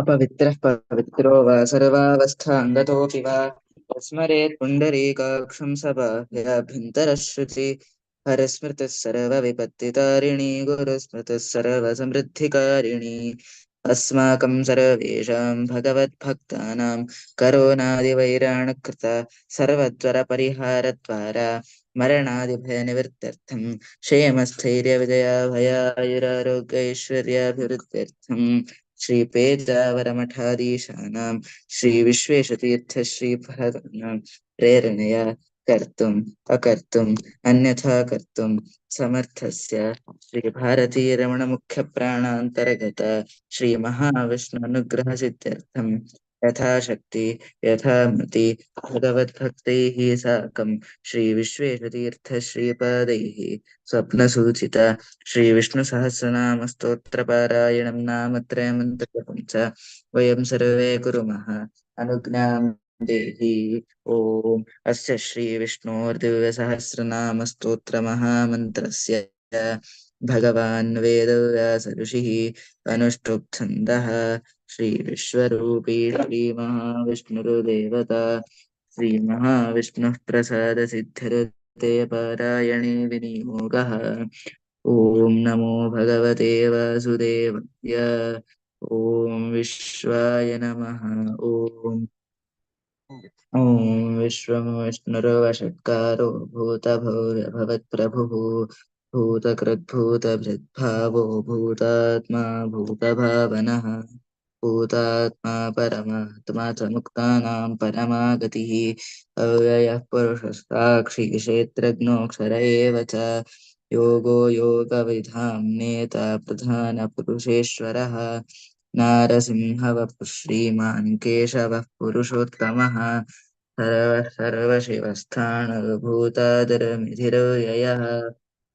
अपवित्रः पवित्रो वा सर्वावस्थाङ्गतोऽपि वा। स्मरेत् पुण्डरीकाक्षं सभाभ्यभ्यन्तरः शुचि हरस्मृतिः सर्वविपत्तितारिणी, गुरुस्मृतिः सर्वसमृद्धिकारिणी। अस्माकं सर्वेषां भगवद्भक्तानां करोनादिवैराणकृता सर्वज्वरपरिहारद्वारा मरणादिभयनिवृत्त्यर्थं क्षेमस्थैर्यविजया भयायुरारोग्यैश्वर्याभिवृद्ध्यर्थं श्रीपेजावरमठाधीशानां श्रीविश्वेशतीर्थश्रीफलानां प्रेरणया कर्तुम् अकर्तुम् अन्यथा कर्तुं समर्थस्य श्रीभारतीरमणमुख्यप्राणान्तर्गत श्रीमहाविष्णुनुग्रहसिद्ध्यर्थं यथाशक्ति, यथामति, भगवद्भक्तैः साकं श्रीविश्वेशतीर्थश्रीपादैः स्वप्नसूचिता, श्रीविष्णुसहस्रनामस्तोत्रपारायणं नाम त्रयमन्तकं च वयं सर्वे कुर्मः, अनुज्ञां देहि। ॐ अस्य श्रीविष्णोर्दिव्यसहस्रनामस्तोत्रमहामन्त्रस्य, भगवान् वेदव्यासऋषिः अनुष्टुप्छन्दः श्रीविश्वरूपी श्रीमहाविष्णुर्देवता श्रीमहाविष्णुः प्रसादसिद्धिर्ते पारायणे विनियोगः। ॐ नमो भगवते वासुदेवाय ॐ विश्वाय नमः। ॐ ॐ विश्वं विष्णुर्वषट्कारो भूतभव्यभवत्प्रभुः भूतकृद्भूतभृद्भावो भूतात्मा भूतभावनः। भूतात्मा परमात्मा च मुक्तानां परमागतिः। अव्ययः पुरुषस्साक्षी क्षेत्रज्ञोऽक्षर एव च। योगो योगविधां नेता प्रधानपुरुषेश्वरः। नारसिंहवपुः श्रीमान् केशवः पुरुषोत्तमः। सर्वः सर्वशिवस्थाणुभूतादरमिधिरोययः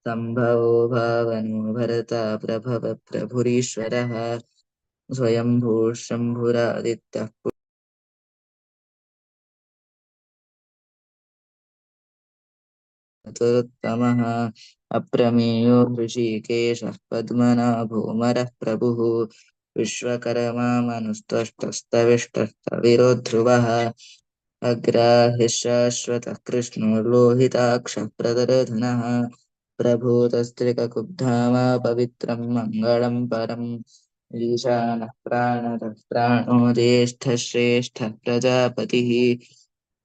सम्भवो भावनो भरता प्रभव प्रभुरीश्वरः स्वयम्भू शम्भुरादित्यः चतुरुत्तमः अप्रमेयो ऋषिकेशः पद्मनाभोमरः प्रभुः विश्वकर्मा मनुस्तष्टस्तविष्टस्तविरो ध्रुवः अग्राह्यः शाश्वतः कृष्णो लोहिताक्षः प्रदरधनः प्रभूतस्त्रिककुब्धामा पवित्रं मङ्गलं परम् ईशानः प्राणो ज्येष्ठः श्रेष्ठः प्रजापतिः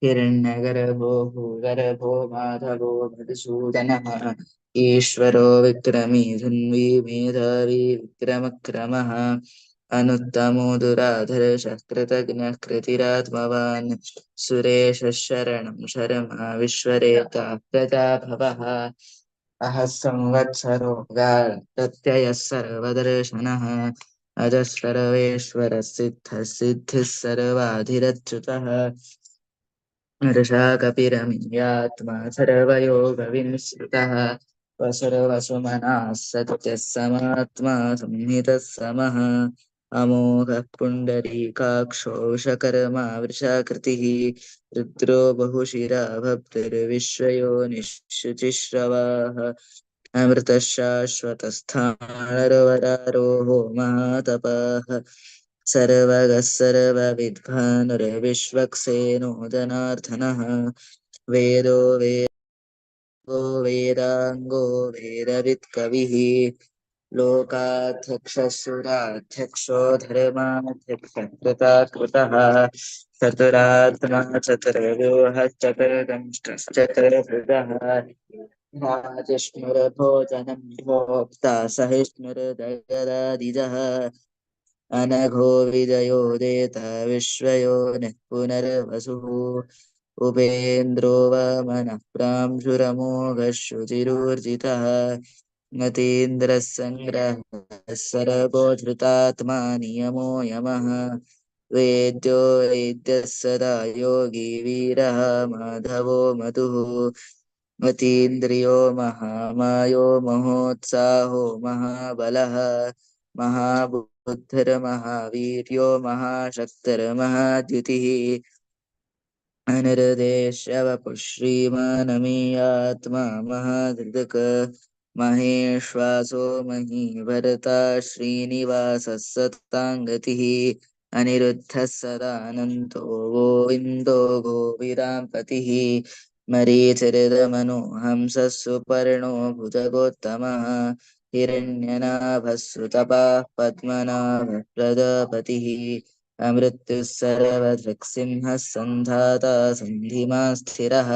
हिरण्यगर्भो भूगर्भो माधवो मधुसूदनः ईश्वरो विक्रमी धन्वी मेधावी विक्रमक्रमः अनुत्तमो दुराधर्षः कृतघ्नः कृतिरात्मवान् सुरेशः शरणं शर्मा विश्वरेता प्रजाभवः। अहः संवत्सरो प्रत्ययः सर्वदर्शनः। अजः सर्वेश्वरः सिद्धः सिद्धिः सर्वाधिरच्युतः सर्वयोगविनिश्रितः पुण्डरीकाक्षो शकर्मा वृषाकृतिः रुद्रो बहुशिरा भक्तिर्विश्वयो निःशुचिश्रवाः अमृतः शाश्वतस्थाणरवरारोहो महातपाः सर्वगः सर्वविद्भानुर्विश्वक्सेनो जनार्दनः वेदो वेदो वेदाङ्गो वेदवित्कविः। लोकाध्यक्षसुराध्यक्षो धर्माध्यक्षकृता कृतः चतुरात्मा चतुर्व्यूहः भाजिष्णुर्भोजनं भोक्ता सहिष्णुर्दयदादिजः। अनघो विजयो देता विश्वयो नः पुनर्वसुः उपेन्द्रो वामनः प्रांशुरमोघश्रुतिरूर्जितः मतीन्द्रः सङ्ग्रहः सर्वो धृतात्मा नियमो यमः। वेद्यो वेद्यः सदा योगी वीरः माधवो मधुः। मतीन्द्रियो महामायो महोत्साहो महाबलः, महाबुद्धिर्महावीर्यो महाशक्तिर्महाद्युतिः। अनिर्देश्यवपुः श्रीमानमीयात्मा महाधृतक महेश्वासो महीभरता श्रीनिवासः सताङ्गतिः अनिरुद्धः सदानन्तो गोविन्दो गोविदां पतिः मरीचिर्दमनो हंसः सुपर्णो भुजगोत्तमः हिरण्यनाभः सुतपाः पद्मनाभः प्रजापतिः अमृत्युः सर्वदृक्सिंहः सन्धाता सन्धिमा स्थिरः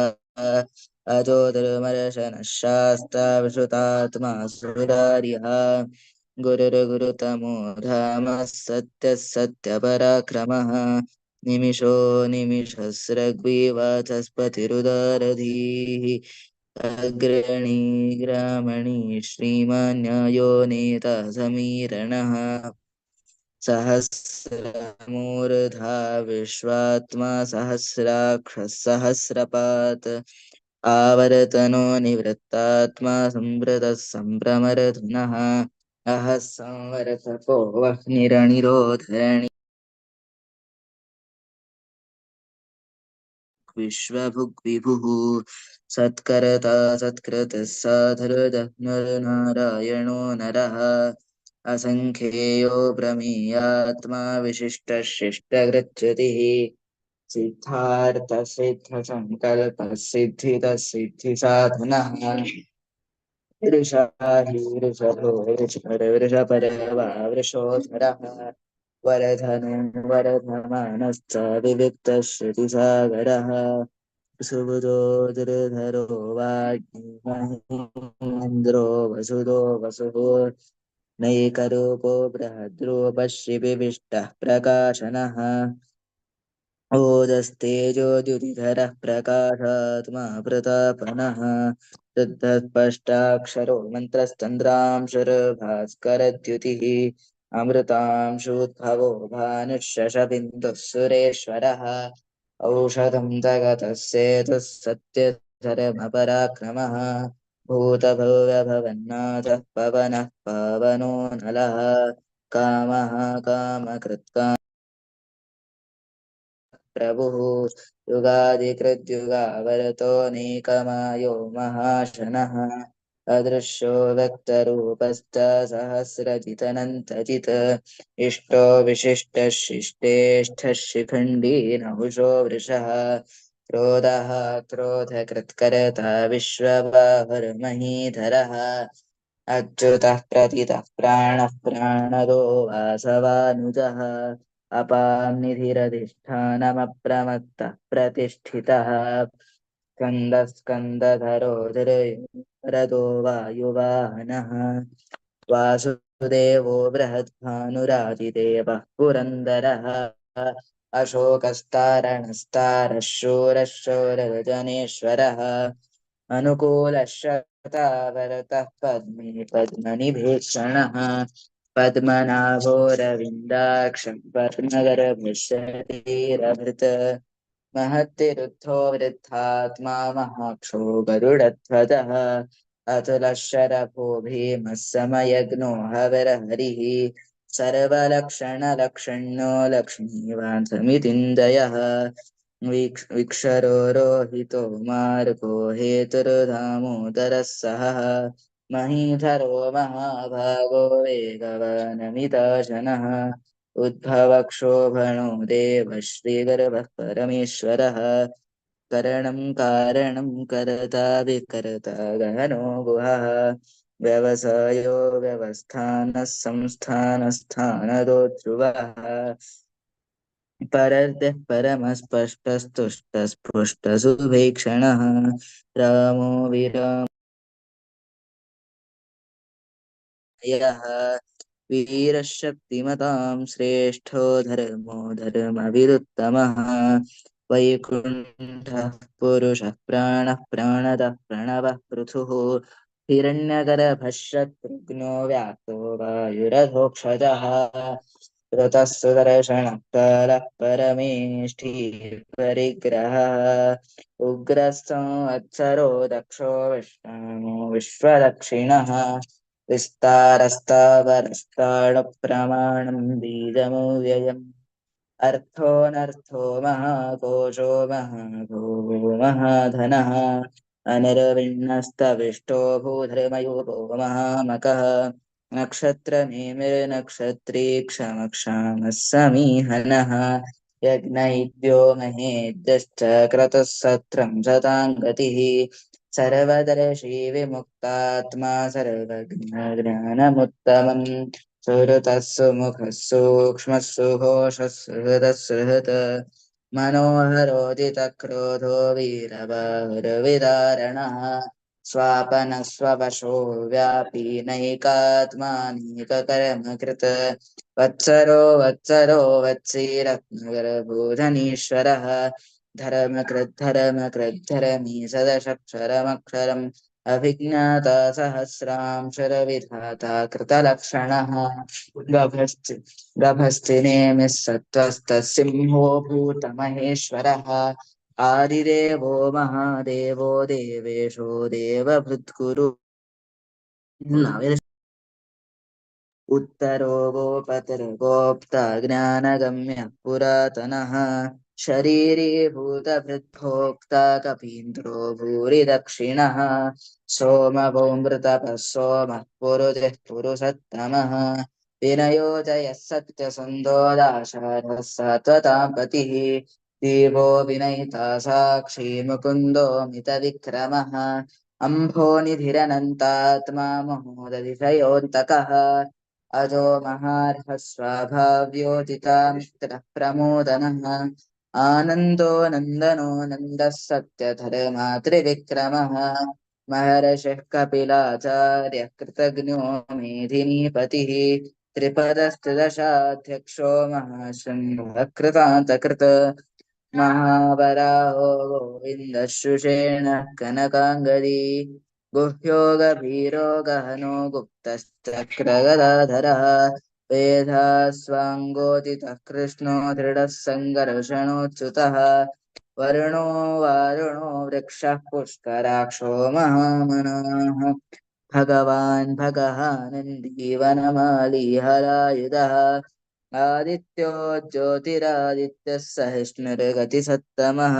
अजो धर्मर्शनः शास्ता विश्रुतात्मा सुरार्यः गुरुर्गुरुतमो धामः सत्यः सत्यपराक्रमः निमिषो निमिषस्रग्विवाचस्पतिरुदारधीः। अग्रणी ग्रामणी श्रीमान्यायो नेता समीरणः। सहस्रमूर्धा विश्वात्मा सहस्राक्षः सहस्रपात् आवर्तनो निवृत्तात्मा संवृतः सम्भ्रमरधुनः अह संवर्तको वह्निरनिरोधरणि विश्वभुग्विभुः सत्कर्ता सत्कृतः साधुर्दः नरनारायणो नरः असङ्ख्येयो प्रमेयात्मा विशिष्टः शिष्टगृच्छतिः सिद्धार्थसिद्धसङ्कल्पः सिद्धितः सिद्धिसाधनः वृषाहि वृषभो वृषपरवा वृषोधरः वरधनु वरधमानश्च विविक्तः श्रुतिसागरः सुबुधो दुर्धरो वाग्मीन्द्रो वसुदो वसुः नैकरूपो बृहद्रूपः शिविविष्टः प्रकाशनः ओजस्तेजोद्युतिधरः प्रकाशात्मा प्रतापनः शुद्धस्पष्टाक्षरो मन्त्रस्तन्द्रांशुर्भास्करद्युतिः अमृतांशूद्भवो भानुशशबिन्दुः सुरेश्वरः औषधं जगतः सेतुः सत्यधर्मपराक्रमः भूतभव्यभवन्नाथः पवनः पावनो नलः। कामः कामकृत्का प्रभुः युगादिकृद्युगावरतो नेकमायो महाशनः अदृश्यो व्यक्तरूपश्च सहस्रजितनन्तजित् इष्टो विशिष्टः शिष्टेष्ठः शिखण्डी नहुषो वृषः। क्रोधः क्रोधकृत्करता विश्वबाहुर्महीधरः। अच्युतः प्रतितः प्राणः प्राणदो वासवानुजः। अपां निधिरधिष्ठानमप्रमत्तः प्रतिष्ठितः। स्कन्दस्कन्दधरो स्कन्दधरोधरतो वायुवानः। वासुदेवो बृहद्भानुरादिदेवः पुरन्दरः। अशोकस्तारणस्तारशोरश्शोरजनेश्वरः अनुकूलशतावरतः पद्मे पद्मनिभीषणः। भीक्षणः पद्मनाभोरविन्दाक्षर महत्तिरुद्धो वृद्धात्मा महाक्षो गरुडध्वजः अतुलः शरभो भीमः समयज्ञो हविर्हरिः सर्वलक्षणलक्षण्यो लक्ष्मीवान् समितिञ्जयः वीक्ष विक्षरो रोहितो मार्गो हेतुर्दामोदरः सहः महीधरो महाभागो वेगवानमिताशनः उद्भवक्षोभणो देवः श्रीगर्भः परमेश्वरः करणं कारणं करता विकर्ता गहनो गुहः व्यवसायो व्यवस्थानः संस्थानस्थानदो ध्रुवः परर्द्यः परमस्पष्टस्तुष्टस्पृष्टसुभीक्षणः रामो विराम यः वीरशक्तिमतां श्रेष्ठो धर्मो धर्मविरुत्तमः वैकुण्ठः पुरुषः प्राणः प्राणदः प्रणवः पृथुः। हिरण्यगर्भः शत्रुघ्नो व्याप्तो वायुरधोक्षजः। ऋतः सुदर्शनः कालः परमेष्ठी परिग्रहः। उग्रस्संवत्सरो दक्षो विश्रामो विश्वदक्षिणः विस्तारस्तावरस्ताणुप्रमाणं बीजमव्ययम्। अर्थोऽनर्थो महाकोशो महाभोगो महाधनः। अनिर्विण्णस्तविष्टो भूधर्मयो महामकः। नक्षत्रनेमिर्नक्षत्री क्षमक्षामः समीहनः यज्ञैद्यो महेद्यश्च क्रतुः सत्रं सतां गतिः। सर्वदर्शी विमुक्तात्मा सर्वज्ञानमुत्तमम्। सुहृतः सुमुखः सूक्ष्मः सुघोषः मनोहरोदितक्रोधो वीरबाहुरविदारणः। स्वापनस्ववशो व्यापी नैकात्मानीककर्मकृत्। वत्सरो वत्सरो वत्सीरत्नगरबोधनीश्वरः। धर्मकृद्धर्मकृद्धरमी सदशक्षरमक्षरम् अभिज्ञाता सहस्रांशरविधाता कृतलक्षणः। गभश्च गभस्तिनेमिः सत्त्वस्तसिंहो भूतमहेश्वरः। आदिदेवो महादेवो देवेशो देवभृत्कुरु उत्तरो गोपतिर्गोप्ता ज्ञानगम्यः पुरातनः। शरीरीभूतभृद्भोक्ता कपीन्द्रो भूरिदक्षिणः सोमवोमृतपः सोमः पुरुजः पुरुषत्तमः विनयो जयः सत्यसन्दोदाशारः सत्वतां पतिः देवो विनयिता साक्षी मुकुन्दो मितविक्रमः अम्भोनिधिरनन्तात्मा महोदधिशयोऽन्तकः अजो महार्हः स्वाभाव्योदितामित्रः प्रमोदनः आनन्दो नन्दनो नन्दः सत्यधर्मातृविक्रमः महर्षिः कपिलाचार्यः कृतज्ञो मेधिनीपतिः त्रिपदस्त्रिदशाध्यक्षो महाशृङ्गः कृतान्तकृत् महावराहो गोविन्दशुषेणः कनकाङ्गदी गुह्यो गभीरो गहनो गुप्तश्चक्रगदाधरः वेधास्वाङ्गोदितः कृष्णो दृढः सङ्गर्षणोच्युतः वरुणो वारुणो वृक्षः पुष्कराक्षो महामनाः। भगवान् भगः नन्दीवनमाली हलायुधः आदित्यो ज्योतिरादित्यः सहिष्णुर्गतिसत्तमः।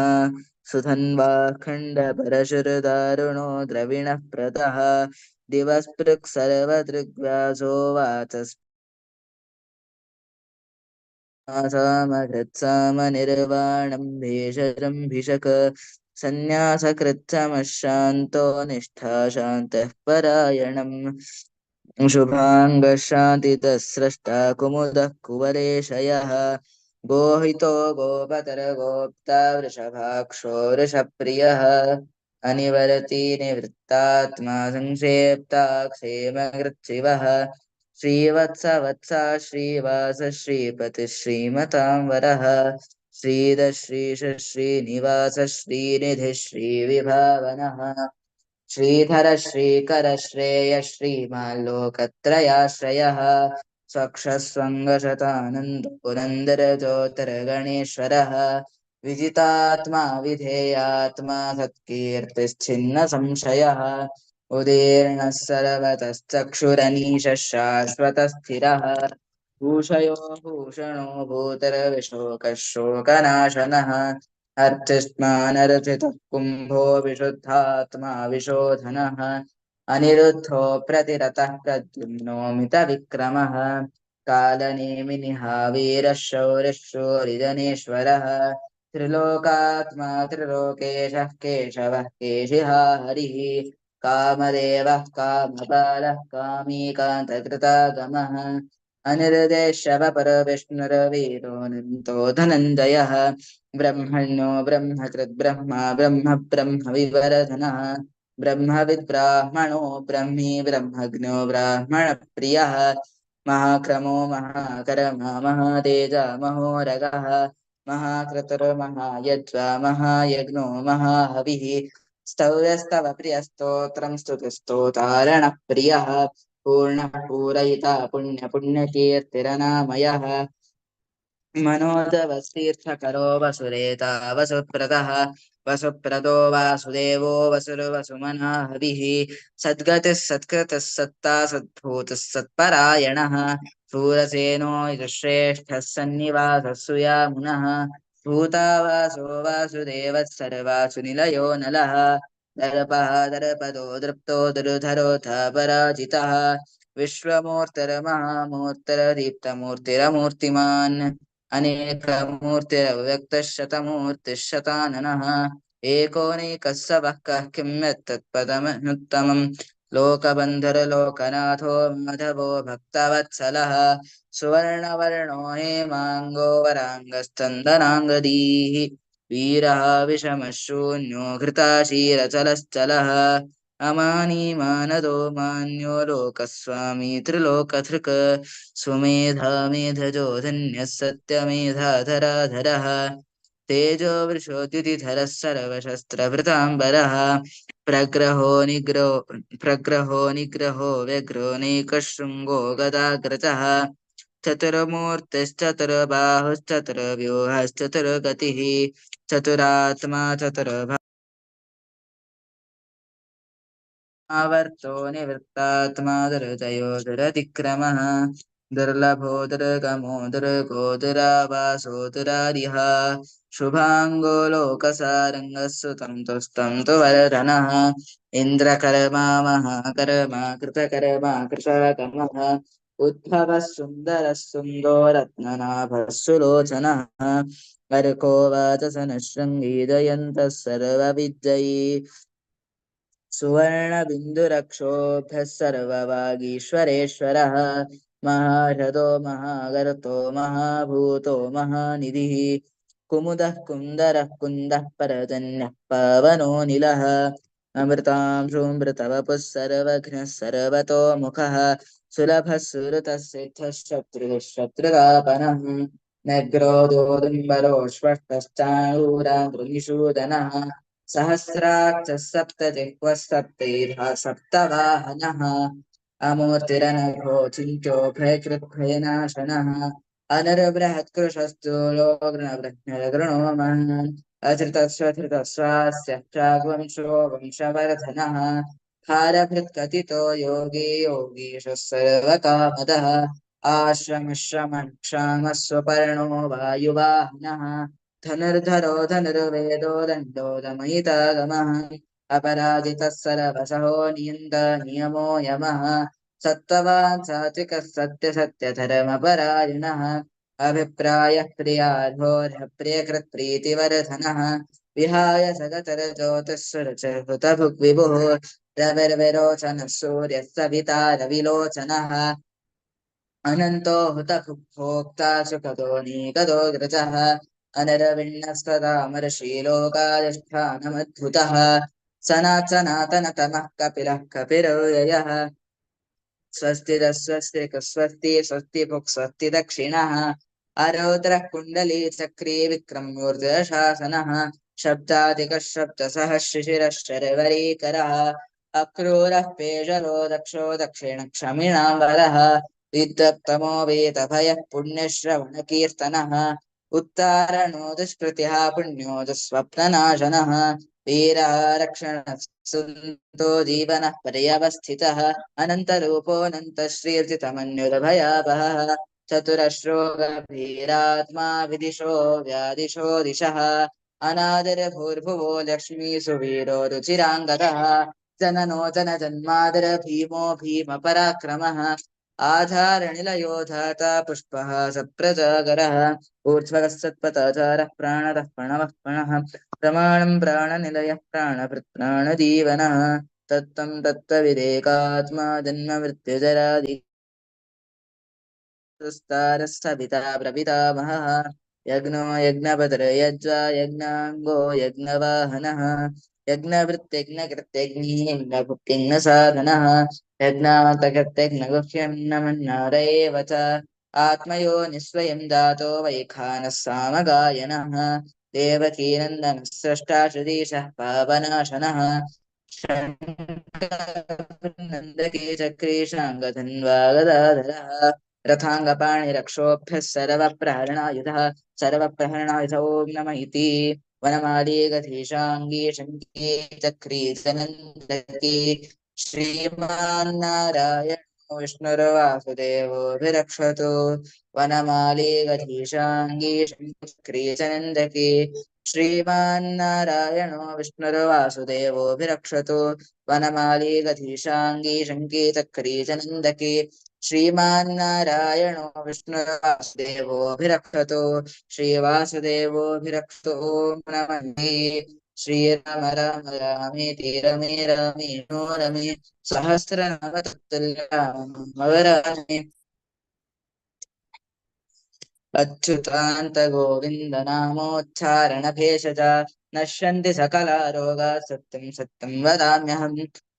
सुधन्वा खण्डपरशुरदारुणो द्रविणः प्रदः दिवस्पृक् सर्वदृग्व्यासो वाचस् सामहृत्सामनिर्वाणं भेषजं भिषक। सन्न्यासकृत्समशान्तो निष्ठा शान्तः परायणम्। शुभाङ्गशान्तितः स्रष्टा कुमुदः कुवलेशयः। गोहितो गोपतरगोप्ता वृषभाक्षो वृषप्रियः। अनिवरति निवृत्तात्मा संक्षेप्ता श्रीवत्स वत्स श्रीवास श्रीपति श्रीमतां श्रीदश्रीश श्रीनिवास श्रीनिधि श्रीविभावनः श्रीधर श्रीकर श्रेय श्रीमाल्लोकत्रयाश्रयः स्वक्षस्वङ्गशतानन्दो विजितात्मा विधेयात्मा सत्कीर्तिश्छिन्न संशयः उदीर्णः सर्वतश्चक्षुरनीशः शाश्वतस्थिरः भूषयो भूषणो भूतरविशोकः शोकनाशनः अर्चिष्मानरचितः कुम्भो विशुद्धात्मा विशोधनः। अनिरुद्धो प्रतिरतः प्रद्युम्नो मितविक्रमः कालनेमिनिहावीरः शौरिः शूरिजनेश्वरः त्रिलोकात्मा त्रिलोकेशः केशवः केशिहा हरिः। कामदेवः कामपालः कामीकान्तकृतागमः। अनिर्देशवपरविष्णुरवीरोऽनन्तो धनञ्जयः। ब्रह्मण्यो ब्रह्मकृद्ब्रह्मा ब्रह्म ब्रह्म विवरधनः ब्रह्मविद्ब्राह्मणो ब्रह्मी ब्रह्मज्ञो ब्राह्मणप्रियः। महाक्रमो महाकर्मा महातेजा महोरगः। महाक्रतुर्महायज्वा महायज्ञो महाहविः। स्तौयस्तव प्रियस्तोत्रं स्तुतिस्तोतारणः प्रियः पूर्णः पूरयिता पुण्यपुण्यकीर्तिरनामयः मनोदवस्तीर्थकरो वसुरेता वसुप्रदः वसुप्रदो वासुदेवो वसुर्वसुमना हविः सद्गतिः सत्कृतः सत्ता सद्भूतः सत्परायणः शूरसेनो यजुश्रेष्ठः सन्निवासः सुयामुनः भूतावासो वासुदेवः सर्वासु निलयो नलः। दर्पः दर्पदो दृप्तो दुर्धरोऽथ पराजितः विश्वमूर्तिरमहामूर्तिरदीप्तमूर्तिरमूर्तिमान्। अनेकमूर्तिरव्यक्तशतमूर्तिः एको सवः कः किं यत्तत्पदमनुत्तमम्? लोकबन्धुरलोकनाथो माधवो भक्तवत्सलः सुवर्णवर्णो हेमाङ्गो वराङ्गस्तन्दनाङ्गदीः वीरः विषमशून्यो घृताशीरचलश्चलः अमानीमानदो मान्यो लोकस्वामी त्रिलोकधृक् सुमेधा मेधजो धन्यः सत्यमेधाधराधरः तेजो वृषोद्युतिधरः सर्वशस्त्रभृताम्बरः प्रग्रहो निग्रहो प्रग्रहो निग्रहो व्यग्रो नैकशृङ्गो गदाग्रजः। चतुर्मूर्तिश्चतुर्बाहुश्चतुर्व्यूहश्चतुर्गतिः। चतुरात्मा चतुर्भावर्तो निवृत्तात्मा दुर्जयो दुरतिक्रमः। दुर्लभो दुर्गमो दुर्गो दुरावासो दुरारिहा शुभाङ्गो लोकसारङ्गः सुतं तुस्तं तु वरधनः इन्द्रकर्मा महाकर्मा कृतकर्मा कृशकर्मः उद्भवः सुन्दरः सुन्दो रत्ननाभः सुलोचनः अर्को वाचसनशृङ्गीदयन्तः सर्वविद्यैः सुवर्णबिन्दुरक्षोभ्यः सर्ववागीश्वरेश्वरः महारथो महागर्तो महाभूतो महानिधिः कुमुदः कुन्दरः कुन्दः परजन्यः पावनो निलः। अमृतांशुमृतवपुः सर्वघ्नः सर्वतो मुखः। सुलभः सुहृतः सिद्धः शत्रुः शत्रुतापनः नग्रोदोदुम्बरोष्वष्टश्चाणूरामृनिषूदनः सहस्राक्षः सप्तजिह्वः सप्तैधा सप्तवाहनः अमूर्तिरनघो चिञ्चोभयकृद्भयनाशनः चाग्वंशो वंशवर्धनः भारभृत्कथितो योगी योगीशः सर्वकामदः स्वपर्णो वायुवाहनः धनुर्धरो धनुर्वेदो दण्डो दमयितागमः अपराजितः सरवसहो नियन्त नियमो यमः सत्त्ववान् सात्विकः सत्यसत्यधर्मपरायणः अभिप्रायः प्रियाधोर्यः प्रियकृत्प्रीतिवर्धनः विहाय सगतरज्योतिःसुरचहृतभुग्विभुः रविर्विरोचनः सूर्यः सविता रविलोचनः अनन्तो हुतभुक्भोक्ता सुखदो नीकदो ग्रजः अनरविण्णस्तदामरशीलोकाधिष्ठानमद्भुतः। सनात् सनातनतमः कपिलः कपिरव्ययः स्वस्ति स्वस्ति स्वस्ति स्वस्ति भुक् स्वस्ति दक्षिणः अरौद्रः कुण्डली चक्री विक्रम्योर्जशासनः शब्दादिकः शब्दसः शिशिरः शर्वरीकरः अक्रूरः पेशलो दक्षो दक्षिणक्षमिणाम्बरः विद्वत्तमो वेदभयः पुण्यश्रवणकीर्तनः उत्तारणो दुष्कृतिः पुण्यो दुःस्वप्ननाशनः वीरः रक्षणः सुन्तो जीवनः पर्यवस्थितः अनन्तरूपोऽनन्तश्रीर्जितमन्युर्भयावहः चतुरश्रो गभीरात्मा विदिशो व्यादिशो दिशः, अनादरभूर्भुवो लक्ष्मीसु वीरो रुचिराङ्गतः, जननो जनजन्मादर भीमो भीमपराक्रमः आधारनिलयो धाता पुष्पः सप्रजागरः ऊर्ध्वगः सत्पथाचारः प्राणदः प्रणवः प्रणः। प्रमाणं प्राणनिलयः प्राणभृत् प्राणजीवनः तत्त्वं तत्त्वविदेकात्मा जन्ममृत्युजरादि सविता प्रपितामहः यज्ञो यज्ञपतिर्यज्वा यज्ञाङ्गो यज्ञवाहनः। यज्ञवृत्त्यज्ञकृत्यज्ञसाधनः यज्ञातकृत्यज्ञगुह्यन्नमन्नार एव च। आत्मयो निःस्वयं जातो वैखानः सामगायनः देवकीनन्दनः स्रष्टा सुधीशः पावनाशनः नन्दके चक्रीशाङ्गधन्वागदाधरः सर्वप्रहरणायुधः, सर्वप्रहरणायुध नम इति। वनमालीगधीशाङ्गी शङ्के चक्रीतनन्दके श्रीमान्नारायणो विष्णुर्वासुदेवोऽभिरक्षतु वनमालीगधीशाङ्गी शङ्क्रीतनन्दके श्रीमान्नारायणो विष्णुर्वासुदेवोऽभिरक्षतु वनमालीगधीशाङ्गी शङ्केतक्रीजनन्दके श्रीमान्नारायणो विष्णुर्वासुदेवोऽभिरक्षतु श्रीवासुदेवोऽभिरक्षतु ॐ नमः श्रीराम राम रामेति रमे रामे नो रमे सहस्रनाम तत्तुल्यरामवरामे अच्युतान्त गोविन्द नामोच्चारण भेषज नश्यन्ति सकला रोगा सत्यं सत्यं वदाम्यहम्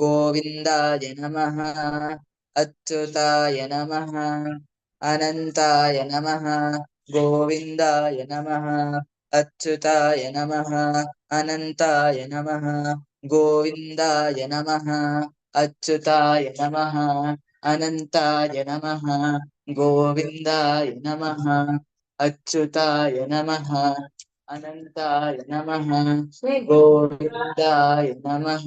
கோவிந்தாய நம அச்சுதாய நம அனந்தாய நம கோவிந்தாய நம அச்சுதாய நம அனந்தாய நம கோவிந்தாய நம அச்சுதாய நம அனந்தாய நம கோவிந்தாய நம அச்சுதாய நம अनन्ताय नमः। गोविन्दाय नमः।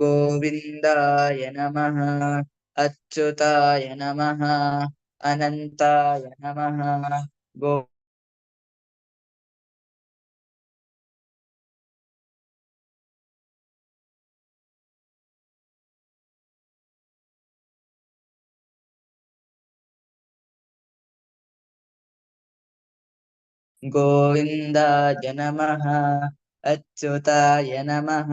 गोविन्दाय नमः अच्युताय नमः अनन्ताय नमः। गो गोविन्दाय नमः अच्युताय नमः।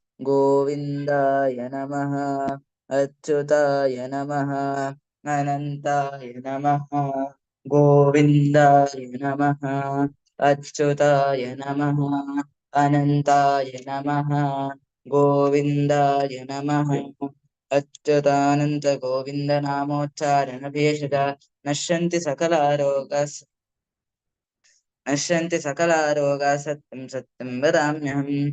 गोविन्दाय नमः अच्युताय नमः अनन्ताय नमः गोविन्दाय नमः अच्युताय नमः अनन्ताय नमः गोविन्दाय नमः अच्युतानन्त गोविन्दनामोच्चारणभेषज नश्यन्ति सकलारोगाः नश्यन्ति सकलारोगाः सत्यं सत्यं वदाम्यहम्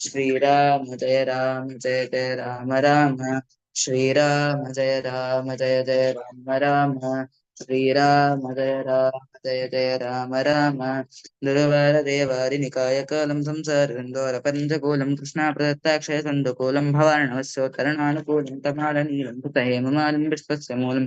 శ్రీరామ జయ రామ జయ జయ రామ రామ శ్రీరామ జయ రామ జయ జయ రామ రామ శ్రీరామ జయ రామ జయ జయ రామ రామ దురవార దేవారి నికాయ కాలం సంసారందోర పంచకూలం కృష్ణ ప్రదత్తాక్షయ సందుకూలం భవారణవస్యో తరణానుకూలం తమాల నీలం హేమమాలం విశ్వస్య మూలం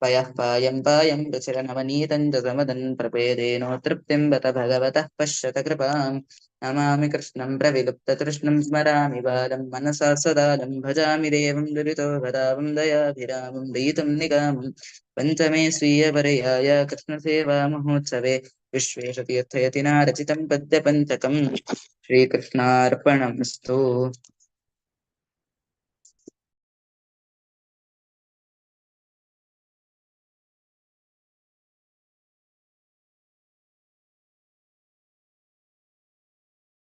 पयः पायं पायं रुचिरनवनीतं च समदन् प्रपेदेनो तृप्तिं बत भगवतः पश्यत कृपाम् नमामि कृष्णं प्रविलुप्ततृष्णं स्मरामि बालं मनसा सदालं भजामि देवं दुरितो भदावं दयाभिरामं दयितं निगामं पञ्चमे स्वीयपर्याय कृष्णसेवामहोत्सवे विश्वेशतीर्थयतिना रचितं पद्यपञ्चकम् श्रीकृष्णार्पणमस्तु